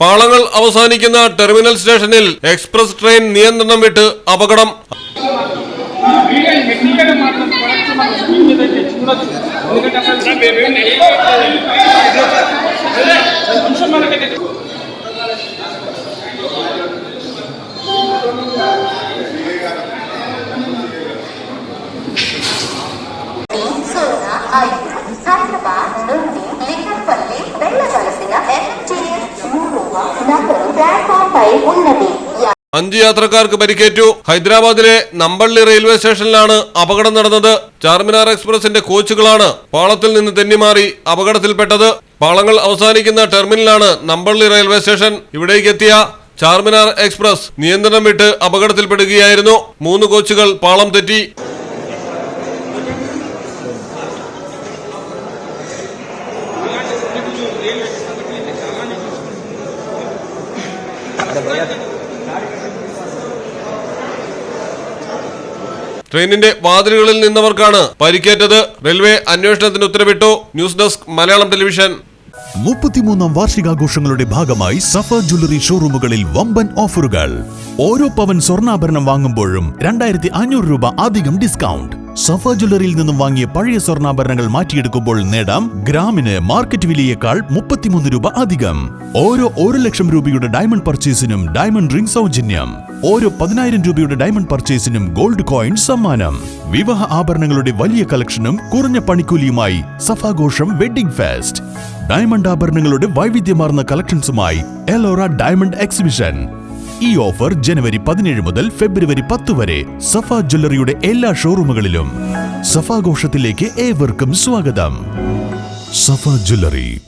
പാളങ്ങൾ അവസാനിക്കുന്ന ടെർമിനൽ സ്റ്റേഷനിൽ express train നിയന്ത്രണം വിട്ട് അപകടം. I അഞ്ച് യാത്രക്കാർക്ക് പരിക്കേറ്റു. ഹൈദരാബാദിലെ നമ്പള്ളി റെയിൽവേ സ്റ്റേഷനിലാണ് അപകടം നടന്നത്. ചാർമിനാർ എക്സ്പ്രസിന്റെ കോച്ചുകളാണ് പാളത്തിൽ നിന്ന് തെന്നിമാറി അപകടത്തിൽപ്പെട്ടത്. പാളങ്ങൾ അവസാനിക്കുന്ന ടെർമിനലാണ് നമ്പള്ളി റെയിൽവേ സ്റ്റേഷൻ ഇവിടേക്ക് എത്തിയ ചാർമിനാർ എക്സ്പ്രസ്. നിയന്ത്രണം വിട്ട് അപകടത്തിൽപ്പെടുകയായിരുന്നു. മൂന്ന് കോച്ചുകൾ പാളം തെറ്റി. ട്രെയിനിന്റെ വാതിലുകളിൽ നിന്നവർക്കാണ് പരിക്കേറ്റത്. റെയിൽവേ അന്വേഷണത്തിന് ഉത്തരവിട്ടു. News desk Malayalam television. മുപ്പത്തിമൂന്നാം വാർഷികാഘോഷങ്ങളുടെ ഭാഗമായി സഫ ജ്വല്ലറി ഷോറൂമുകളിൽ വമ്പൻ ഓഫറുകൾ. ഓരോ പവൻ സ്വർണാഭരണം വാങ്ങുമ്പോഴും രണ്ടായിരത്തി അഞ്ഞൂറ് രൂപ അധികം ഡിസ്കൗണ്ട്. സഫ ജ്വല്ലറിയിൽ നിന്നും വാങ്ങിയ പഴയ സ്വർണാഭരണങ്ങൾ മാറ്റിയെടുക്കുമ്പോൾ നേടാം ഗ്രാമിന് മാർക്കറ്റ് വിലയേക്കാൾ മുപ്പത്തിമൂന്ന് രൂപ അധികം. ഓരോ ഒരു ലക്ഷം രൂപയുടെ ഡയമണ്ട് പർച്ചേസിനും ഡയമണ്ട് റിംഗ് സൗജന്യം. ഓരോ പതിനായിരം രൂപയുടെ ഡയമണ്ട് പർച്ചേസിനും ഗോൾഡ് കോയിൻ സമ്മാനം. വിവാഹ ആഭരണങ്ങളുടെ വലിയ കളക്ഷനും കുറഞ്ഞ പണിക്കൂലിയുമായി സഫാഘോഷം വെഡിംഗ് ഫെസ്റ്റ്. ഡയമണ്ട് ആഭരണങ്ങളുടെ വൈവിധ്യമാർന്ന കളക്ഷൻസുമായി എലോറ ഡയമണ്ട് എക്സിബിഷൻ. ഈ ഓഫർ ജനുവരി പതിനേഴ് മുതൽ ഫെബ്രുവരി പത്ത് വരെ സഫ ജ്വല്ലറിയുടെ എല്ലാ ഷോറൂമുകളിലും. സഫാഘോഷത്തിലേക്ക് ഏവർക്കും സ്വാഗതം. സഫ ജ്വല്ലറി